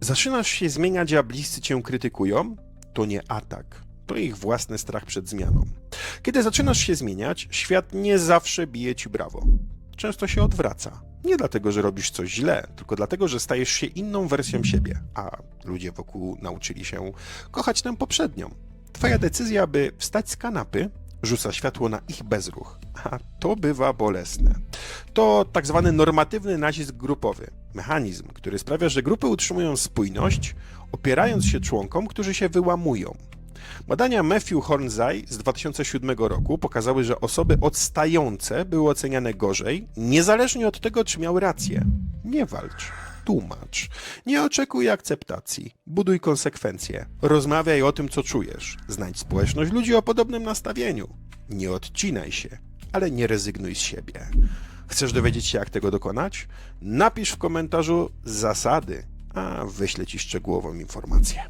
Zaczynasz się zmieniać, a bliscy cię krytykują? To nie atak. To ich własny strach przed zmianą. Kiedy zaczynasz się zmieniać, świat nie zawsze bije ci brawo. Często się odwraca. Nie dlatego, że robisz coś źle, tylko dlatego, że stajesz się inną wersją siebie, a ludzie wokół nauczyli się kochać tę poprzednią. Twoja decyzja, by wstać z kanapy, rzuca światło na ich bezruch, a to bywa bolesne. To tak zwany normatywny nacisk grupowy, mechanizm, który sprawia, że grupy utrzymują spójność, opierając się członkom, którzy się wyłamują. Badania Matthew Hornzai z 2007 roku pokazały, że osoby odstające były oceniane gorzej, niezależnie od tego, czy miały rację. Nie walcz, tłumacz. Nie oczekuj akceptacji. Buduj konsekwencje. Rozmawiaj o tym, co czujesz. Znajdź społeczność ludzi o podobnym nastawieniu. Nie odcinaj się, ale nie rezygnuj z siebie. Chcesz dowiedzieć się, jak tego dokonać? Napisz w komentarzu zasady, a wyślę Ci szczegółową informację.